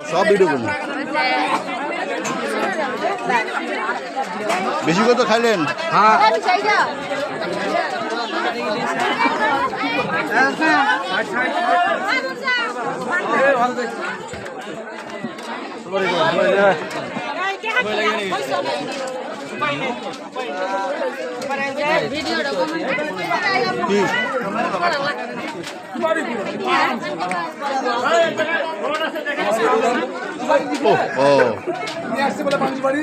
সব ভিডিও করুন। বেশি করে তো খাইলেন। কি ও ও নিয়ে আসতে বলে পাঁচ বাড়ি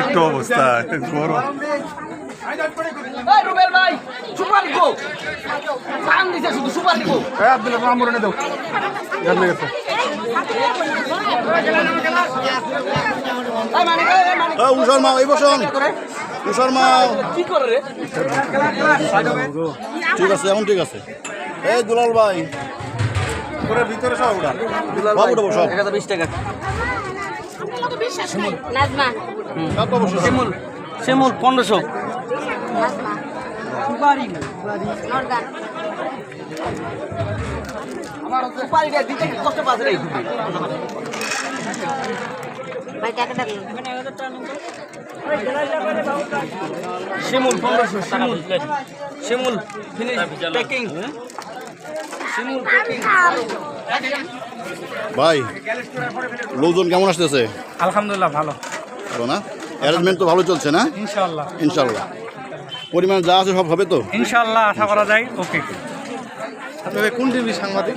একটু অবস্থা গরম। রুবেল ভাই সুপার গো সাং দিছে শুধু সুপার গো এই এই ও উষার মা এই বসুন। উষার মা। কি করে রে? ঠিক আছে এখন ঠিক আছে। এই দুলাল ভাই। পুরো ভিতরে সব। উঠবো এক হাজার বিশ টাকা। নাজমা। শিমুল। শিমুল পনেরোশো। শিমুল পনেরোশো Shimul. Shimul finish packing Shimul packing ভাই লোকজন কেমন আসতেছে? আলহামদুলিল্লাহ ভালো। ভালো না? অ্যারেঞ্জমেন্ট তো ভালো চলছে না? ইনশাল্লাহ ইনশাল্লাহ পরিমাণ যা আছে সব হবে তো? ইনশাল্লাহ আশা করা যায় ওকে। কোন টিভি সাংবাদিক?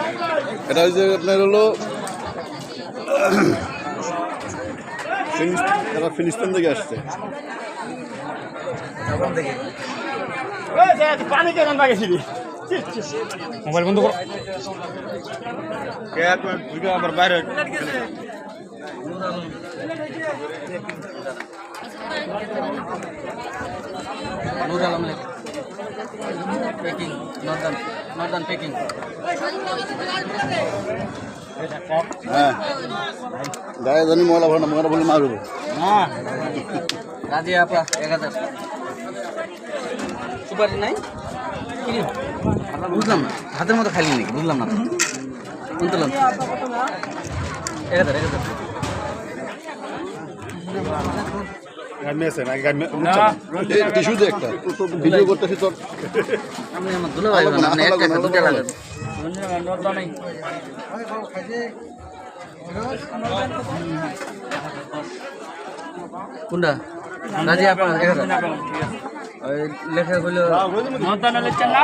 এটা হচ্ছে আপনার হলো ফিলিস্তিন- এরা ফিলিস্তিন থেকে আসছে। মোবাইল বন্ধ করো। আবার বাইরে। নূর আলম লেখ প্যাকিং নর্দান নর্দান প্যাকিং হ্যাঁ। গায়ে জানি ময়লা ভরা ময়লা বলে মারবো রাজি আপা এক হাজার। সুপারি নাই? বুঝলাম না। হাতের মতো খাইলি নাকি? বুঝলাম না। শুনতলাম এক হাজার এক হাজার। গামে আছে না গামে টিস্যু দে একটা। ভিডিও করতেছি তোর। আপনি আমার দুলা ভাই না, আপনি একটা না, দুটা আলাদা লাগান কোনটা? রাজি আপা এক লেখা হইল নর্দান লিখছেন না?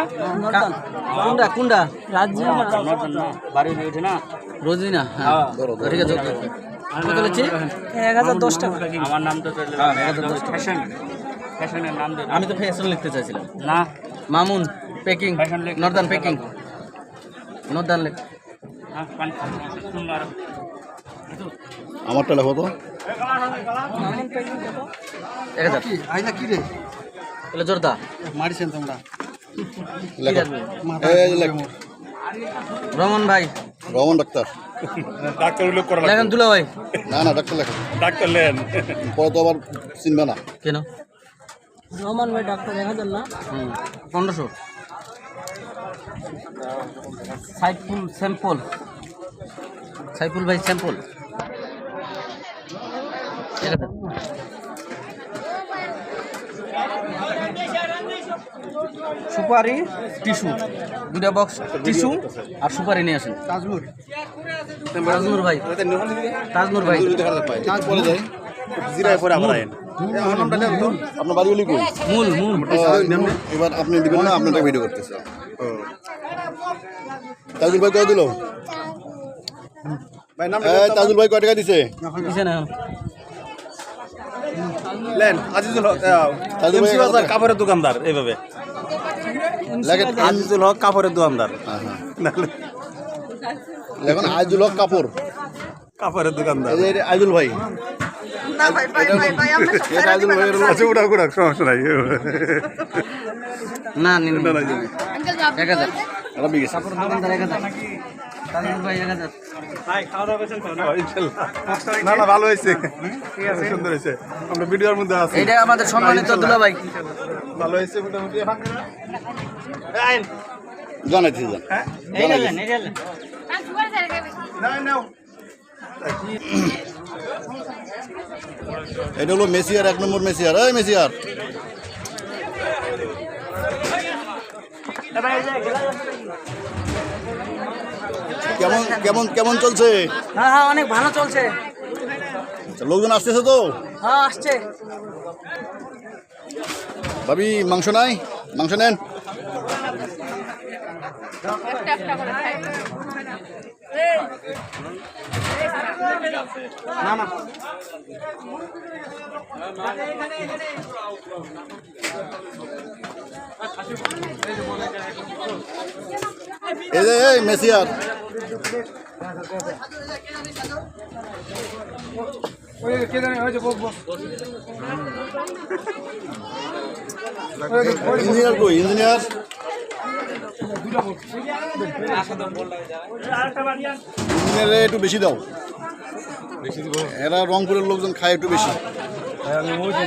কোনটা? কোনটা? নর্দান বাড়ি উঠে না? রোজিনা হ্যাঁ। ঠিক আছে। কত লিখছি এক হাজার দশ টাকা। আমার নাম তো হ্যাঁ। ফ্যাশন। ফ্যাশনের নাম দেবে আমি তো ফ্যাশন লিখতে চাইছিলাম। না। মামুন লেখ। নর্দান প্যাকিং নর্দান লেখ হ্যাঁ, সুন্দর। আমারটা লেখো তো। এক হাজার। আইনা কি রে? তাহলে জোরদা। মারিছেন তোমরা। রমন ভাই। রমন ডাক্তার। ডাক্তার উল্লেখ করা লেখেন দুলা ভাই না না ডাক্তার লেখো ডাক্তার লেন পরে তো আবার চিনবে না। কেন? রমন ভাই ডাক্তার এক হাজার না। হুম পনেরোশো। সাইফুল স্যাম্পল। সাইফুল ভাই স্যাম্পল এক হাজার সুপারি টিস্যু। দুটা বক্স টিস্যু আর সুপারি নিয়ে আসেন। তাজমুর তাজনুর ভাই। তাজনুর ভাই। জিরায় পরে আবার আইন। আপনার বাড়িগুলি কই মূল মূল। এবার আপনি দিবেন না আপনারটা ভিডিও করতেছে। তাজুল ভাই কত দিল তাজুল ভাই কয় টাকা দিছে? দিছে না। লেন আজিজুল হক কাপড়ের দোকানদার এইভাবে। আজিজুল হক কাপড়ের দোকানদার দেখুন হ্যাঁ। এখন আইজুল হক কাপড় কাপড়ের দোকানদার এই আইজুল ভাই আচ্ছা না নিন না, না। না ভালো হয়েছে। সুন্দর হয়েছে। আমরা ভিডিওর মধ্যে আছি। এইটা আমাদের সম্মানিত দুলা ভাই ভালো হয়েছে মোটামুটি। জানাইছি জান জানাইছি এটা হলো মেসিয়ার এক নম্বর মেসিয়ার। এই মেসিয়ার। কেমন কেমন কেমন চলছে? হ্যাঁ হ্যাঁ অনেক ভালো চলছে। আচ্ছা, লোকজন আসতেছে তো? হ্যাঁ আসছে। ভাবি মাংস নাই? মাংস নেন। এই যে এই মেসিয়ার ইঞ্জিনিয়ার কই? ইঞ্জিনিয়ার? ইঞ্জিনিয়ারে একটু বেশি দাও। এরা রংপুরের লোকজন খায় একটু বেশি। কি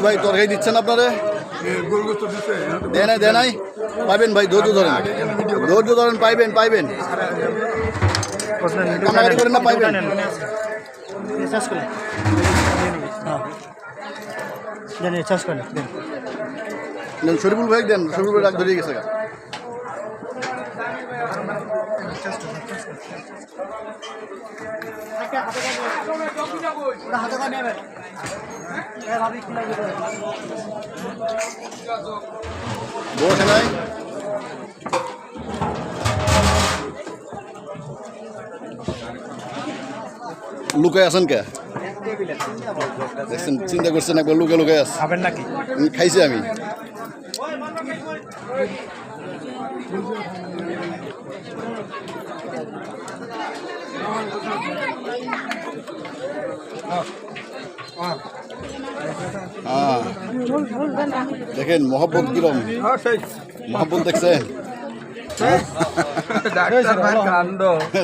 ভাই তরকারি দিচ্ছেন আপনারে দেয় নাই দেয় নাই পাইবেন ভাই ধৈর্য ধরেন ধৈর্য ধরেন পাইবেন পাইবেন করেন না পাইবেন দেন শরীফুল ভাই দেন শরীফুল ভাই ডাক ধরিয়ে গেছে। বসে নাই লুকায় আছেন কে দেখছেন চিন্তা করছেন একবার লুকে লুকে আছে। খাবেন নাকি? আমি খাইছি আমি। হ্যাঁ। দেখেন মহব্বত কিরম। মহব্বত দেখছেন?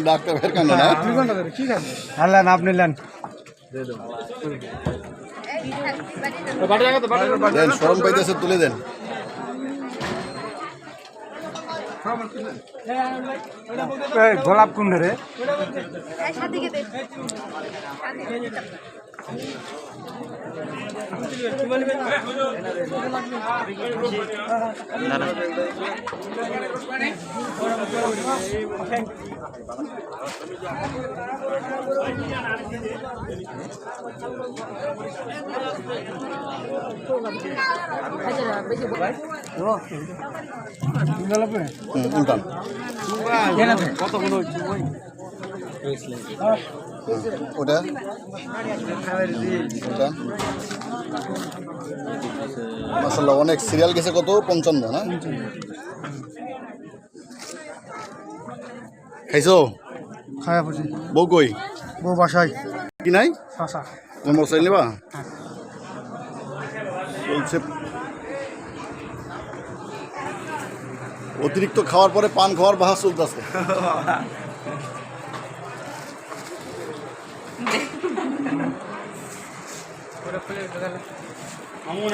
ডাক্তার ভাইয়ের কান্না না? হারলেন আপনি নেন। দেন সরম পাইতেছে তুলে দেন। গোলাপ কুণ্ডে রে। হুম, উল্টান ওটা? ওটা? মাসাল্লাহ অনেক সিরিয়াল গেছে কত? পঞ্চান্ন না? খাইছো? বুঝি বউ কই? বউ বাসায়। কি নাই? তোমার মোটরসাইকেল নেবা? চলছে অতিরিক্ত খাওয়ার পরে পান খাওয়ার বাহাস চলতেছে। মামুন